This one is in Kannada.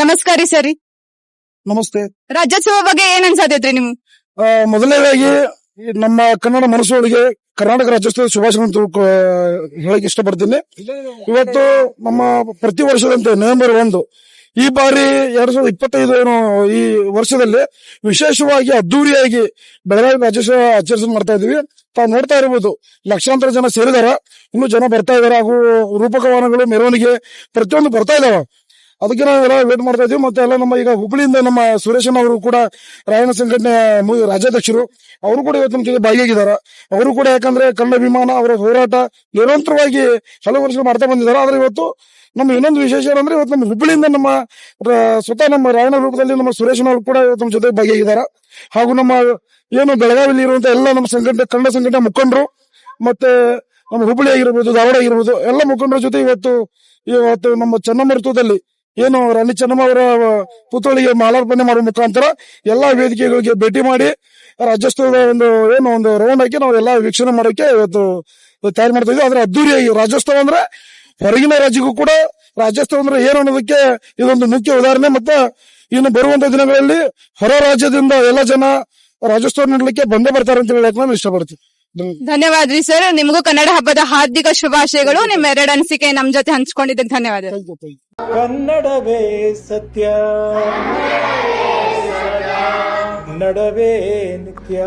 ನಮಸ್ಕಾರ ಸರಿ ನಮಸ್ತೆ. ರಾಜ್ಯೋತ್ಸವ ಬಗ್ಗೆ ಏನ್ ಅನ್ಸಾತೈತ್ರಿ ನಿಮ್ ಮೊದಲನೇದಾಗಿ ಈ ನಮ್ಮ ಕನ್ನಡ ಮನಸ್ಸುಗಳಿಗೆ ಕರ್ನಾಟಕ ರಾಜ್ಯೋತ್ಸವದ ಶುಭಾಶಯ ತಿಳ್ಕೊ ಹೇಳಕ್ ಇಷ್ಟಪಡ್ತೀನಿ. ಇವತ್ತು ನಮ್ಮ ಪ್ರತಿ ವರ್ಷದಂತೆ ನವೆಂಬರ್ ಒಂದು ಈ ಬಾರಿ ಎರಡ್ ಸಾವಿರದ ಇಪ್ಪತ್ತೈದು ಏನು ಈ ವರ್ಷದಲ್ಲಿ ವಿಶೇಷವಾಗಿ ಅದ್ದೂರಿಯಾಗಿ ಬೆಳಗಾವಿ ರಾಜ್ಯೋತ್ಸವ ಆಚರಿಸಲು ಮಾಡ್ತಾ ಇದೀವಿ ತಾವು ನೋಡ್ತಾ ಇರಬಹುದು ಲಕ್ಷಾಂತರ ಜನ ಸೇರಿದಾರ. ಇನ್ನು ಜನ ಬರ್ತಾ ಇದಾರೆ ಹಾಗೂ ರೂಪಕ ವಾಹನಗಳು ಮೆರವಣಿಗೆ ಪ್ರತಿಯೊಂದು ಬರ್ತಾ ಇದಾವ. ಅದಕ್ಕೆ ನಾವೆಲ್ಲ ವೇಟ್ ಮಾಡ್ತಾ ಇದೀವಿ. ಮತ್ತೆ ಎಲ್ಲ ನಮ್ಮ ಈಗ ಹುಬ್ಳಿಯಿಂದ ನಮ್ಮ ಸುರೇಶನ್ ಅವರು ಕೂಡ ರಾಯಣ್ಣ ಸಂಘಟನೆ ರಾಜ್ಯಾಧ್ಯಕ್ಷರು, ಅವರು ಕೂಡ ಇವತ್ತು ನಮ್ಮ ಜೊತೆ ಭಾಗಿಯಾಗಿದ್ದಾರೆ ಅವರು ಕೂಡ ಯಾಕಂದ್ರೆ ಕನ್ನಡ ಅಭಿಮಾನ, ಅವರ ಹೋರಾಟ ನಿರಂತರವಾಗಿ ಹಲವು ವರ್ಷಗಳು ಮಾಡ್ತಾ ಬಂದಿದ್ದಾರೆ. ಆದ್ರೆ ಇವತ್ತು ನಮ್ಮ ಇನ್ನೊಂದು ವಿಶೇಷ ಏನಂದ್ರೆ ಇವತ್ತು ನಮ್ಮ ಹುಬ್ಬಳ್ಳಿಯಿಂದ ನಮ್ಮ ಸ್ವತಃ ನಮ್ಮ ರಾಯನ ರೂಪದಲ್ಲಿ ನಮ್ಮ ಸುರೇಶನ್ ಅವರು ಕೂಡ ಇವತ್ತು ಜೊತೆ ಭಾಗಿಯಾಗಿದ್ದಾರೆ. ಹಾಗೂ ನಮ್ಮ ಏನು ಬೆಳಗಾವಿಯಲ್ಲಿ ಇರುವಂತಹ ಎಲ್ಲ ನಮ್ಮ ಸಂಘಟನೆ, ಕನ್ನಡ ಸಂಘಟನೆ ಮುಖಂಡರು, ಮತ್ತೆ ನಮ್ಮ ಹುಬ್ಬಳ್ಳಿ ಆಗಿರ್ಬೋದು, ಧಾರವಾಡ ಆಗಿರ್ಬೋದು, ಎಲ್ಲ ಮುಖಂಡರ ಜೊತೆ ಇವತ್ತು ಇವತ್ತು ನಮ್ಮ ಚೆನ್ನಮರ್ತದಲ್ಲಿ ಏನು ರಾಣಿ ಚೆನ್ನಮ್ಮ ಅವರ ಪುತ್ಥಳಿಗೆ ಮಾಲಾರ್ಪಣೆ ಮಾಡುವ ಮುಖಾಂತರ ಎಲ್ಲಾ ವೇದಿಕೆಗಳಿಗೆ ಭೇಟಿ ಮಾಡಿ, ರಾಜ್ಯೋತ್ಸವದ ಒಂದು, ಏನು ಒಂದು ರೌಂಡ್ ಹಾಕಿ ನಾವು ಎಲ್ಲಾ ವೀಕ್ಷಣೆ ಮಾಡೋಕೆ ಇವತ್ತು ತಯಾರು ಮಾಡ್ತಾ ಇದ್ವಿ. ಆದ್ರೆ ಅದ್ದೂರಿಯಾಗಿ ರಾಜ್ಯೋತ್ಸವ ಅಂದ್ರೆ ಹೊರಗಿನ ರಾಜ್ಯಕ್ಕೂ ಕೂಡ ರಾಜ್ಯೋತ್ಸವ ಅಂದ್ರೆ ಏನು ಅನ್ನೋದಕ್ಕೆ ಇದೊಂದು ಮುಖ್ಯ ಉದಾಹರಣೆ. ಮತ್ತೆ ಇನ್ನು ಬರುವಂತ ದಿನಗಳಲ್ಲಿ ಹೊರ ರಾಜ್ಯದಿಂದ ಎಲ್ಲ ಜನ ರಾಜ್ಯೋತ್ಸವ ನೋಡ್ಲಿಕ್ಕೆ ಬಂದೇ ಬರ್ತಾರೆ ಅಂತ ಹೇಳಕ್ ನಾನು ಇಷ್ಟಪಡ್ತೀನಿ ಧನ್ಯವಾದ ರೀ ಸರ್ ನಿಮಗೂ ಕನ್ನಡ ಹಬ್ಬದ ಹಾರ್ದಿಕ ಶುಭಾಶಯಗಳು. ನಿಮ್ಮ ಎರಡು ಅನಿಸಿಕೆ ನಮ್ ಜೊತೆ ಹಂಚಿಕೊಂಡಿದ್ದಕ್ಕೆ ಧನ್ಯವಾದ. ಕನ್ನಡವೇ ಸತ್ಯ. ನಡವೇ ನಿತ್ಯ.